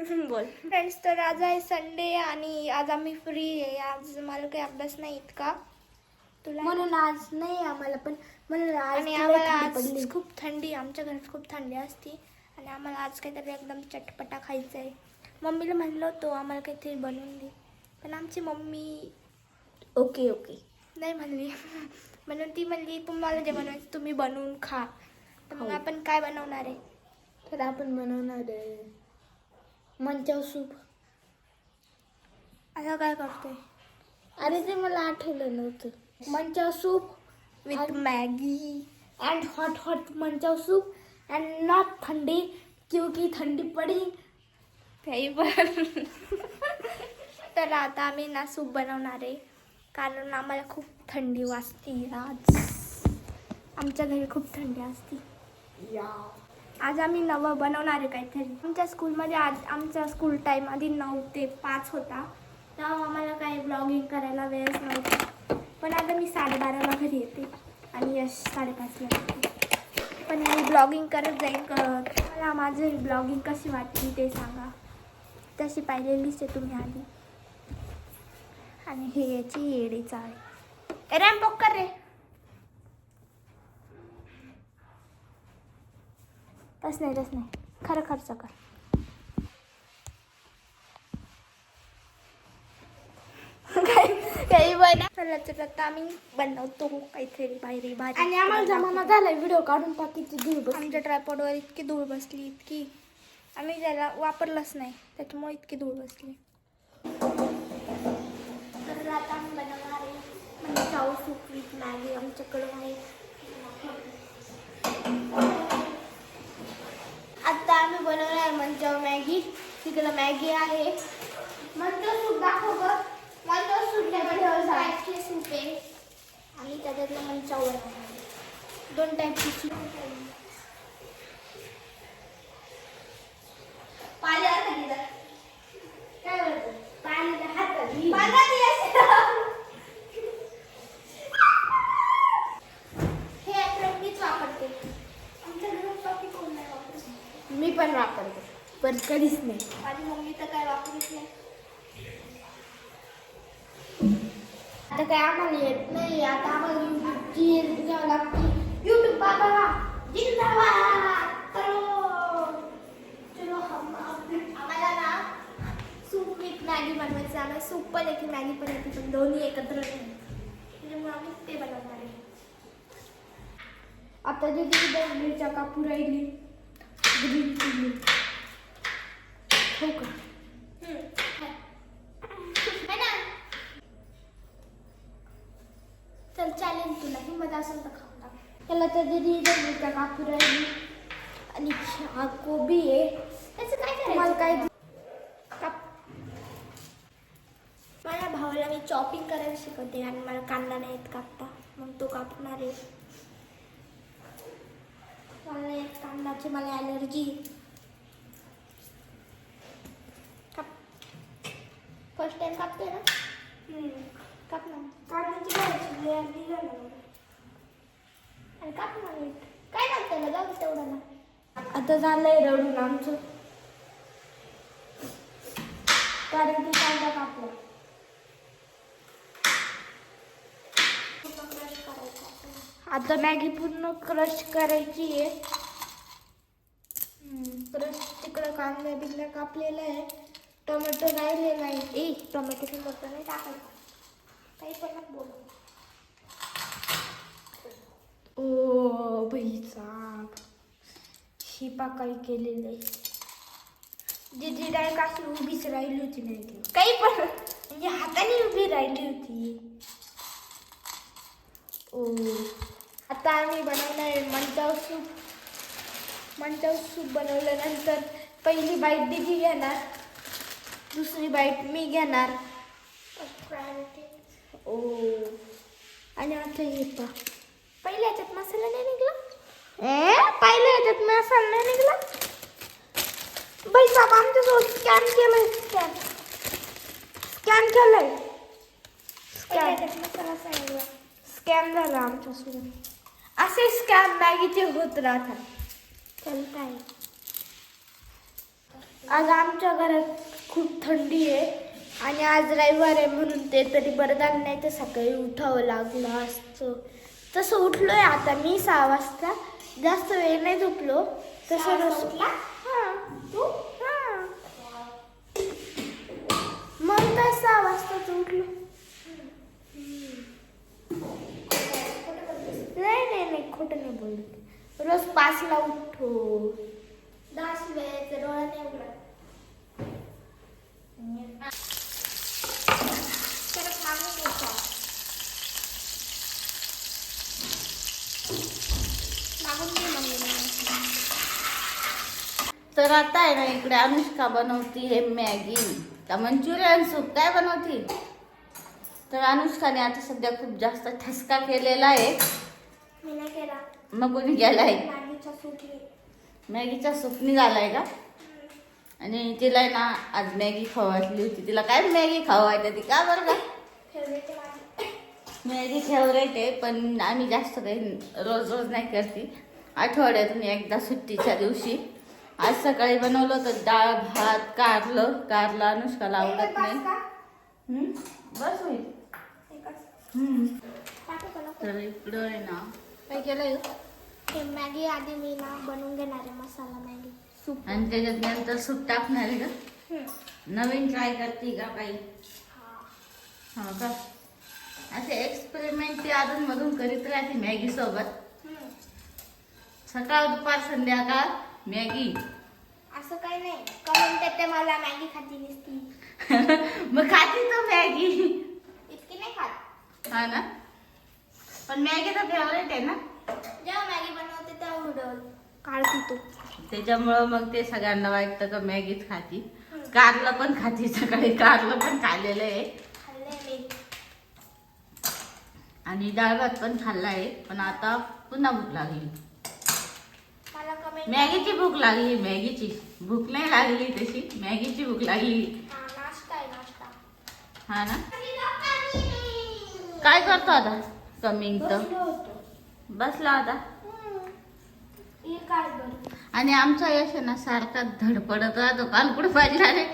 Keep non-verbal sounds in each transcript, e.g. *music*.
*laughs* बोल. फ्रेंड्स तर आज आहे संडे आणि आज आम्ही फ्री आहे. आज मला काही अभ्यास नाही इतका. तुला? म्हणून आज नाही आम्हाला पण म्हणून आज आणि तुला आम्हाला थंडी पडली. आज खूप थंडी आमच्या घरात खूप थंडी असते. आणि आम्हाला आज काहीतरी एकदम चटपटा खायचं आहे मम्मीला म्हणलं होतं आम्हाला काहीतरी बनवून दे. पण आमची मम्मी ओके ओके नाही म्हणली. *laughs* म्हणून ती म्हणली तुम्हाला जे बनवायचं तुम्ही बनवून खा. तर मग हो. आपण काय बनवणार आहे? तर आपण बनवणार आहे. मंचाव सूप आता काय करतोय? अरे ते मला आठवलं नव्हतं. Manchow soup with Maggi and hot hot manchow soup and not ठंडी क्योंकि ठंडी पड़ी. काही पण. तर आता आम्ही ना सूप बनवणार आहे. कारण आम्हाला खूप थंडी वाजते आज. आमच्या घरी खूप थंडी असते. आज आम्ही नवं बनवणार आहे काहीतरी. आमच्या स्कूलमध्ये आज आमचा स्कूल टाईम आधी नऊ ते पाच होता. तेव्हा आम्हाला काही ब्लॉगिंग करायला वेळच नव्हता. पण आता मी साडेबाराला घरी येते आणि यश साडेपाचला येते. पण मी ब्लॉगिंग करत जाईन. मला माझी ब्लॉगिंग कशी वाटली ते सांगा. तशी पाहिलेलीच आहे तुम्ही आधी. आणि हे याची येडे चाळ रॅम कर रे. तस नाही तस नाही. खरं खर्च कर काही बना चला तर आता आम्ही बनवतो काहीतरी बाहेर भाजी आणि आम्हाला जमाना झालाय व्हिडिओ काढून टाकीची धूळ बस आमच्या ट्रायपॉडवर इतकी धूळ बसली इतकी. आम्ही त्याला वापरलंच नाही त्याच्यामुळे इतकी धूळ बसली. तर आता आम्ही बनवणार आहे म्हणजे चाऊ सूप विथ मॅगी आमच्याकडे आहे. बनवणार आहे. मंचाव मॅगी. तिकडं मॅगी आहे. मंचाव सूप दाखव ग. मंचाव सूप टाईपचे सूप आहे. आणि त्याच्यातलं बनवणार आहे. दोन टाईपची सूप पाहिलं का तिथं? काय बोलतो? पाण्याच्या हातात घे. पाहिलं ती अशी? हे apron मीच वापरते आमच्या घरात बाकी कोण नाही वापरत मी पण वापरते पण कधीच नाही. माझी मम्मी तर काय वापरत नाही. आता काय आम्हाला येत नाही. आता आम्हाला युट्यूबची हेल्प घ्यावं लागते युट्यूब बाबा जिंदाबाद. करो चलो हम हम- आम्हाला ना सूप विथ मॅगी बनवायचं आम्हाला सूप पण येते मॅगी पण येते पण दोन्ही एकत्र नाही. त्याच्यामुळे आम्ही ते बनवणार आहे. आता जे तिथे मिरच्या कापू राहिली ग्रीन चिली हो का है ना चल चालेल तुला हिंमत असेल तर खाऊन टाक त्याला तर दिदी इथे मिरच्या कापू राहिली आणि हा कोबी आहे. त्याचं काय करायचं? काय काप. माझ्या भावाला मी चॉपिंग करायला शिकवते आणि मला कांदा नाही येत कापता. मग तो कापणार आहे. मला एक कांद्याची मला ॲलर्जी काप. फर्स्ट टाइम कापते ना? काप ना काढण्याची करायची लेअर निघालं मला. आणि काप ना नीट काय लागतं ना जाऊ तेवढं ना आता झालंय रडून आमचं. कारण की कांदा कापला आता मॅगी पूर्ण क्रश करायची आहे. क्रश तिकडं कांदा बिंदा कापलेला आहे. टोमॅटो राहिलेला आहे. ए टोमॅटो टोमॅटो नाही टाकायचं. काही पण नको बोलू ओ बाईचा शिपा काय केलेलं आहे. दिदी डायरेक्ट अशी उभीच राहिली होती नाही ती काही पण. म्हणजे हाताने उभी राहिली होती. ओ आता आम्ही बनवणार आहे मंचाव सूप. मंचाव सूप बनवल्यानंतर पहिली बाईट दिदी घेणार. दुसरी बाईट मी घेणार. ओ आणि आता हे पहा पहिले याच्यात मसाला नाही निघला? ए पहिले याच्यात मसाला नाही निघाला? बाई साहेब आमच्यासोबत स्कॅन केलंय स्कॅन स्कॅन केलंय. स्कॅन मसाला सांगितला स्कॅम झाला आमच्यासोबत. असे स्कॅम मॅगीचे होत राहतात. काय आज आमच्या घरात खूप थंडी आहे आणि आज रविवार आहे म्हणून ते तरी बरं नाही तर सकाळी उठावं लागलं असतं. तसं उठलोय आता मी सहा वाजता. जास्त वेळ नाही झोपलो. तसं रोज हां. तू? हां. मग तर सहा वाजताच उठलो. नाही नाही नाही खोटं नाही बोलत. रोज पाचला उठतो. दहाच वेळेचे डोळा नाही उघडत परत मागून घ्यायचा. मागून घे मम्मीला. तर आता आहे ना इकडे अनुष्का बनवती आहे मॅगी. का मंचुरियन सूप काय बनवती? तर अनुष्काने आता सध्या खूप जास्त ठसका केलेला आहे. मग कोणी गेलाय? सुटली मॅगीचा सूपनी झालाय का? आणि तिला आहे ना आज मॅगी खवाटली होती. तिला काय मॅगी खवायची ती का बरं का? मॅगी फेवरेट आहे पण आम्ही जास्त काही रोज रोज नाही करते. आठवड्यातून एकदा सुट्टीच्या दिवशी. आज सकाळी बनवलं होतं डाळ भात कारलं. कारलं अनुष्काला आवडत नाही. हम्म? बस होईल. तर इकडं आहे ना. काय केलंय? मॅगी आधी मी ना बनवून घेणार आहे मसाला मॅगी. सूप. आणि त्याच्यात नंतर सूप टाकणार आहे का. नवीन ट्राय करते का काही हा. हो का? असे एक्सपेरिमेंट ती अजून मधून करीत राहते मॅगी सोबत. सकाळ दुपार संध्याकाळ. मॅगी. असं काही नाही. कमेंट येते मला मॅगी खाती नसती. *laughs* मग खाते तो मॅगी. इतकी नाही खात. हा ना? पण मॅगी तर फेवरेट आहे ना? जेव्हा मॅगी बनवते तेव्हा व्हिडिओ काढते तू त्याच्यामुळं मग ते सगळ्यांना वाटतं का मॅगीच खाती. कारलं पण खाती सकाळी. कारलं पण खाल्लेलं आहे. आणि डाळ भात पण खाल्ला आहे. पण आता पुन्हा भूक लागली. मॅगीची भूक लागली मॅगीची. भूक नाही लागली तशी. मॅगीची भूक लागली. हा ना? काय करतो आता? कमिंग तर. बसला आता. आणि आमचा यश आहे ना सारखा धडपडत राहतो. काल कुठे पाहिजे रे?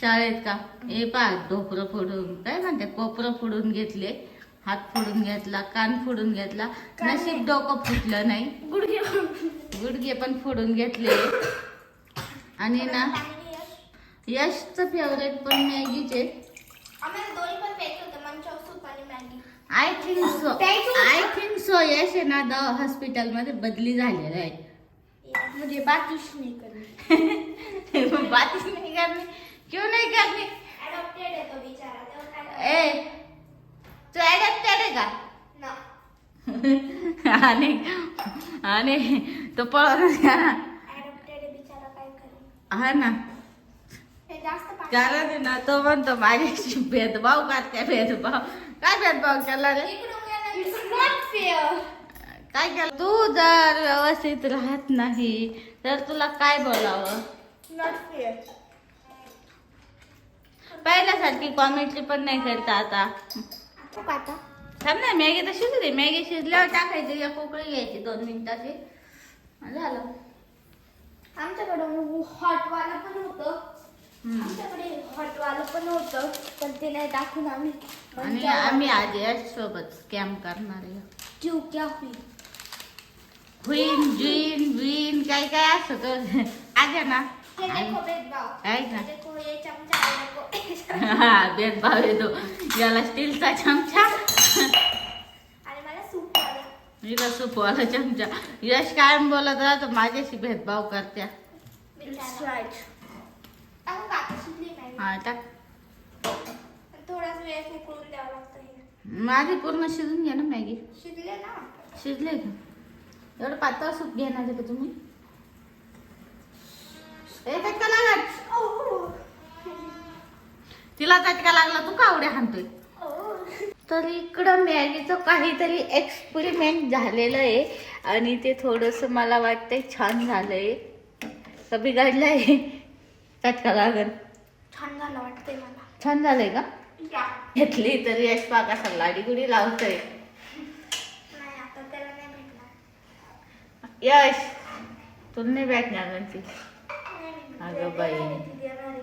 शाळेत का? हे पा डोकरं फोडून. काय म्हणते? कोपरं फोडून घेतले हात फोडून घेतला कान फोडून घेतला. नशीब डोकं फुटलं नाही. गुडघे पण फोडून घेतले. आणि ना यशचं फेवरेट पण मॅगीचे I think so? I think so Yash आहे ना द हॉस्पिटलमध्ये बदली झालेला आहे. म्हणजे बाकीच नाही बातच नाही करणे *laughs* क्यों नाही करणे आहे तो बिचारा ए तू ऍडॅप्टेड आहे का? ना. *laughs* आणि आणि तो करेल हा ना. हे कारण ना तो म्हणतो माझ्याशी भेदभाव करते भेदभाव. काय भेदभाव केला रे. काय केलं? तू जर व्यवस्थित राहत नाही तर तुला काय बोलावं? नॉट फेअर पहिल्यासारखी कॉमेंटरी पण नाही करता आता. थांब ना मॅगी तर शिजू दे. मॅगी शिजल्यावर टाकायची या पोकळी घ्यायची दोन मिनिटाची. झालं. आमच्याकडे हॉटवाला पण होतं. आमच्याकडे हॉटवाला पण होतं पण ते नाही टाकून आम्ही. आणि आम्ही आज यश सोबत स्कॅम करणार आहे. क्या हुई? हुईन जुईन विन काय काय असत आजा ना? हे देखो भेदभाव. आहे का? हे देखो ये चमचा ये देखो. *laughs* हा भेदभाव येतो याला स्टीलचा चमचा. हिला सुपवाला चमचा यश कायम बोलत राहतो माझ्याशी भेदभाव करत्या. हा टाक. थोडाच वेळ उकळून द्यावं लागतं हे. माझी पूर्ण शिजून घ्या ना मॅगी. शिजले ना? शिजले का? एवढं पातळ सूप घेणार आहे का तुम्ही? ए चटका लागत तिला चटका लागला तू का उड्या हाणतोय? तर इकडं मॅगीचं काहीतरी एक्सपेरिमेंट झालेलं आहे. आणि ते थोडंसं मला वाटतंय छान झालंय. का बिघडलं आहे चटका लागल छान झालं वाटतंय मला. छान झालंय का? या. घेतली तरी यश पाका लाडी गुडी लावतोय. यश! तुला नाही भेटणार भेटणार. अगं बाई. देणार आहे.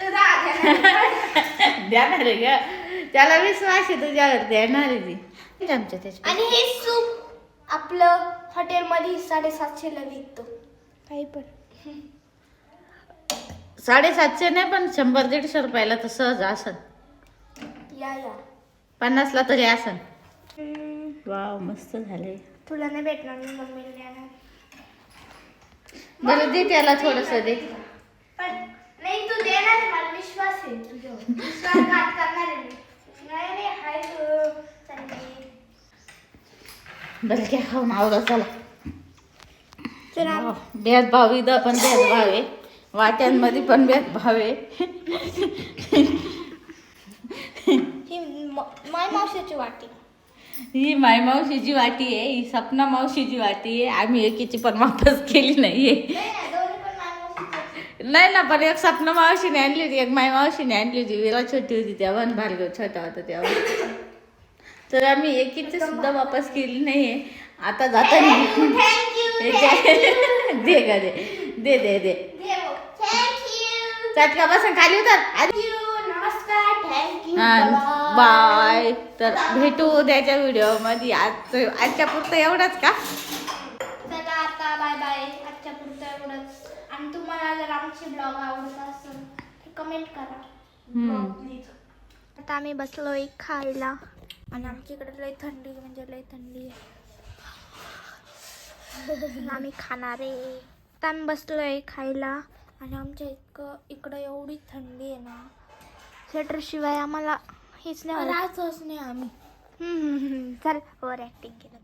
*laughs* ग. त्याला विश्वास आहे तुझ्यावर देणार आहे ती आमच्या त्याच्या आणि हे सूप आपलं हॉटेलमध्ये साडेसातशेला विकतो. काही पण. *laughs* साडेसातशे नाही पण शंभर दीडशे रुपयाला तर सहज असन या या. पन्नासला तरी असन वाव मस्त झाले तुला नाही भेटणार मी मम्मीला देणार. बरं दे त्याला थोडस दे. पण नाही तू देणार आहे, मला विश्वास आहे. तुझ्यावर. विश्वासघात करणार आहे मी. घ्या खाऊन आवडा चला भेदभाव इथं पण भेदभाव आहे. वाट्यांमध्ये पण भेदभाव आहे. ही माय मावशीची वाटी. ही माय मावशीची वाटी आहे ही सपना मावशीची वाटी आहे. आम्ही एकीची पण वापस केली नाहीये नाही ना, दोन्ही पण माय मावशीचीच. नाही ना पण एक सपना मावशीने आणली होती एक माय मावशीने आणली होती विरा छोटी होती तेव्हा आणि भार्गव छोटा होता तेव्हा. तर आम्ही एकीची सुद्धा वापस केली नाहीये. आता जाताना. दे ग *laughs* दे दे दे दे. चटका बसून खाली उतर. बाय तर भेटू उद्याच्या व्हिडिओमध्ये. आज आजच्या पुरतं एवढंच का चला आता बाय बाय आजच्या पुरतं एवढंच आणि तुम्हाला जर आमचे ब्लॉग आवडत असेल तर कमेंट करा. हम्म. आता आम्ही बसलोय खायला. आणि आमच्या इकडे लय थंडी म्हणजे लय थंडी आहे. आम्ही खाणार आहे. आता आम्ही बसलोय खायला. आणि आमच्या इतकं इकडं एवढी थंडी आहे ना. स्वेटर शिवाय आम्हाला हेच नाही आवडत. राहतच नाही आम्ही. हम्म, हम्म, हम्म. चल ओव्हर ॲक्टिंग केलं.